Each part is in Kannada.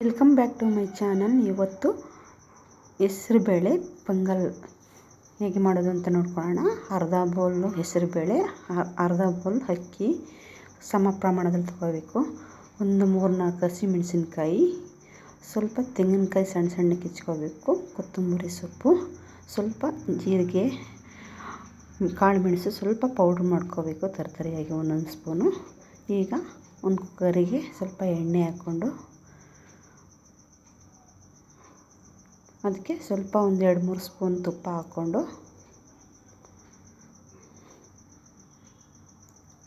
Welcome back to my channel ಇವತ್ತು ಹೆಸರುಬೇಳೆ ಪೊಂಗಲ್. ಹೇಗೆ ಮಾಡೋದು ಅಂತ ನೋಡ್ಕೊಳ್ಳೋಣ. ಅರ್ಧ ಬೌಲು ಹೆಸರುಬೇಳೆ, ಅರ್ಧ ಬೌಲ್ ಅಕ್ಕಿ. ಸಮ ಪ್ರಮಾಣದಲ್ಲಿ ತಗೋಬೇಕು ಒಂದು ಮೂರು ನಾಲ್ಕು ಹಸಿಮೆಣಸಿನ್ಕಾಯಿ. ಸ್ವಲ್ಪ ತೆಂಗಿನಕಾಯಿ ಸಣ್ಣ ಸಣ್ಣ ಕಿಚ್ಕೋಬೇಕು ಕೊತ್ತಂಬರಿ ಸೊಪ್ಪು. ಸ್ವಲ್ಪ ಜೀರಿಗೆ ಕಾಳು ಮೆಣಸು ಸ್ವಲ್ಪ ಪೌಡ್ರ್ ಮಾಡ್ಕೋಬೇಕು ತರಕಾರಿಯಾಗಿ ಒಂದೊಂದು ಸ್ಪೂನು ಈಗ ಒಂದು ಕುಕ್ಕರಿಗೆ ಸ್ವಲ್ಪ ಎಣ್ಣೆ ಹಾಕ್ಕೊಂಡು ಅದಕ್ಕೆ ಸ್ವಲ್ಪ ಒಂದು ಎರಡು ಮೂರು ಸ್ಪೂನ್ ತುಪ್ಪ ಹಾಕ್ಕೊಂಡು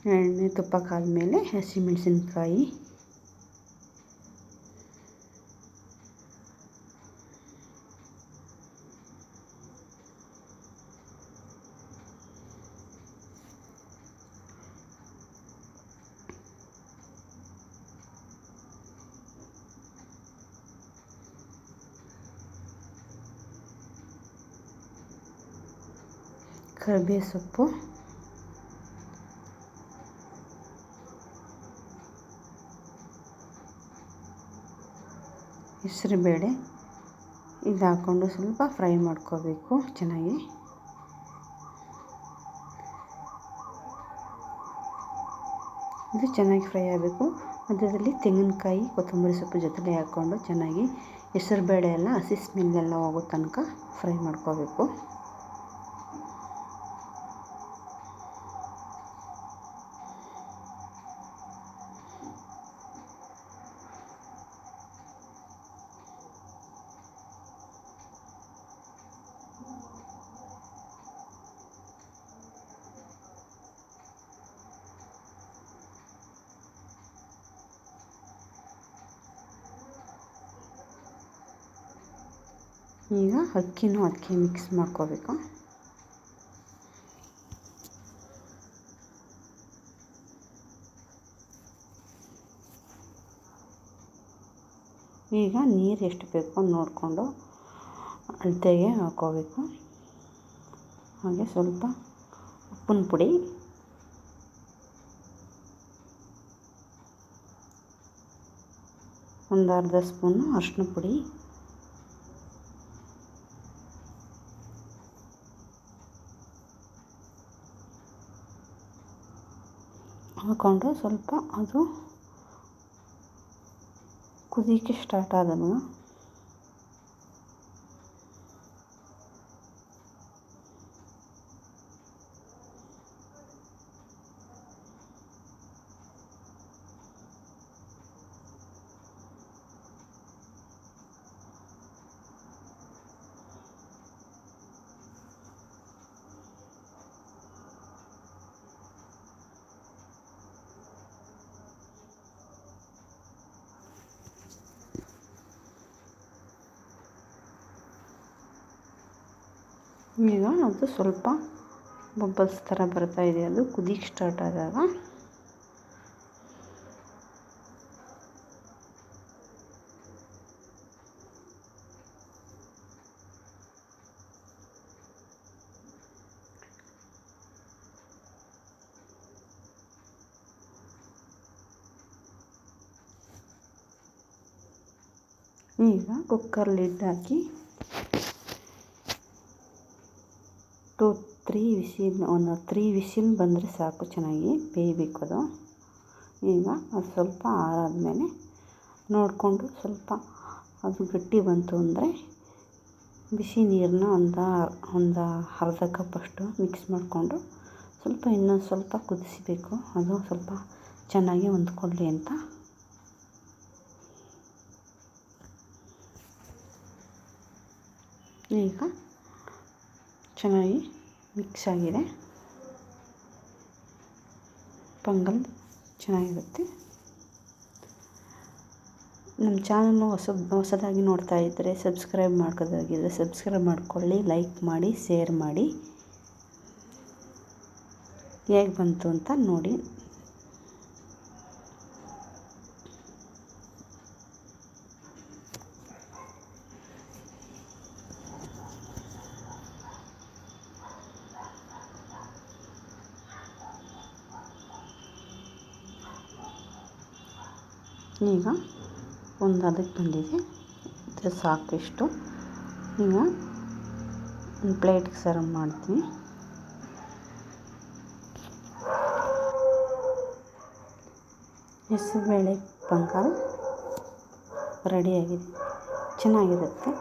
ಎಣ್ಣೆ ತುಪ್ಪ ಕಾದ್ಮೇಲೆ ಹಸಿಮೆಣಸಿನ್ಕಾಯಿ ಕರಿಬೇವು ಸೊಪ್ಪು. ಹೆಸರುಬೇಳೆ. ಇದು ಹಾಕ್ಕೊಂಡು ಸ್ವಲ್ಪ ಫ್ರೈ ಮಾಡ್ಕೋಬೇಕು ಚೆನ್ನಾಗಿ. ಇದು ಚೆನ್ನಾಗಿ ಫ್ರೈ ಆಗಬೇಕು. ಮಧ್ಯದಲ್ಲಿ ತೆಂಗಿನಕಾಯಿ, ಕೊತ್ತಂಬರಿ ಸೊಪ್ಪು ಜೊತೆಲೆ ಹಾಕ್ಕೊಂಡು ಚೆನ್ನಾಗಿ ಹೆಸರುಬೇಳೆ ಎಲ್ಲ ಹಸಿ ಸ್ಮೆಲ್ಲೆಲ್ಲ ಹೋಗೋ ತನಕ ಫ್ರೈ ಮಾಡ್ಕೋಬೇಕು. ಈಗ ಅಕ್ಕಿನೂ ಅದಕ್ಕೆ ಮಿಕ್ಸ್ ಮಾಡ್ಕೋಬೇಕು. ಈಗ ನೀರು ಎಷ್ಟು ಬೇಕೋ ನೋಡಿಕೊಂಡು ಅಳತೆಗೆ ಹಾಕೋಬೇಕು. ಹಾಗೆ ಸ್ವಲ್ಪ ಉಪ್ಪಿನ ಪುಡಿ. ಒಂದು ಅರ್ಧ ಸ್ಪೂನು ಅರಿಶಿನ ಪುಡಿ. ಹಾಕ್ಕೊಂಡು ಸ್ವಲ್ಪ ಅದು ಕುದಿಯೋಕ್ಕೆ ಸ್ಟಾರ್ಟ್ ಆದಾಗ ಈಗ ಅದು ಸ್ವಲ್ಪ ಬಬ್ಬಲ್ಸ್ ಥರ ಇದೆ. ಅದು ಕುದಿಗೆ ಸ್ಟಾರ್ಟ್ ಆದಾಗ. ಈಗ ಕುಕ್ಕರ್ ಲಿಡ್ ಹಾಕಿ ಟು ತ್ರೀ ವಿಸಿಲ್ ಒಂದು ತ್ರೀ ವಿಸಿಲ್ ಬಂದರೆ ಸಾಕು ಚೆನ್ನಾಗಿ ಬೇಯಬೇಕು ಅದು ಈಗ ಅದು ಸ್ವಲ್ಪ ಆರಾದಮೇಲೆ ನೋಡಿಕೊಂಡು ಸ್ವಲ್ಪ ಅದು ಗಟ್ಟಿ ಬಂತು ಅಂದರೆ ಬಿಸಿ ನೀರನ್ನ ಒಂದು ಒಂದು ಅರ್ಧ ಕಪ್ಪಷ್ಟು ಮಿಕ್ಸ್ ಮಾಡಿಕೊಂಡು ಸ್ವಲ್ಪ ಇನ್ನೊಂದು ಸ್ವಲ್ಪ ಕುದಿಸಬೇಕು. ಅದು ಸ್ವಲ್ಪ ಚೆನ್ನಾಗಿ ಹೊಂದ್ಕೊಳ್ಳಿ ಅಂತ. ಈಗ ಚೆನ್ನಾಗಿ ಮಿಕ್ಸ್ ಆಗಿದೆ. ಪೊಂಗಲ್ ಚೆನ್ನಾಗಿರುತ್ತೆ. ನಮ್ಮ ಚಾನಲ್ನ ಹೊಸ, ಹೊಸದಾಗಿ ನೋಡ್ತಾ ಇದ್ದರೆ ಸಬ್ಸ್ಕ್ರೈಬ್ ಮಾಡ್ಕೋದಾಗಿದ್ದರೆ ಸಬ್ಸ್ಕ್ರೈಬ್ ಮಾಡ್ಕೊಳ್ಳಿ, ಲೈಕ್ ಮಾಡಿ, ಶೇರ್ ಮಾಡಿ. ಹೇಗೆ ಬಂತು ಅಂತ ನೋಡಿ. ಈಗ ಒಂದು ಅದಕ್ಕೆ ಬಂದಿದೆ. ಇದು ಸಾಕು ಇಷ್ಟು ಈಗ ಒಂದು ಪ್ಲೇಟ್ಗೆ ಸರ್ವ್ ಮಾಡ್ತೀನಿ. ಹೆಸರುಬೇಳೆ ಪೊಂಗಲ್ ರೆಡಿಯಾಗಿದೆ ಚೆನ್ನಾಗಿರುತ್ತೆ.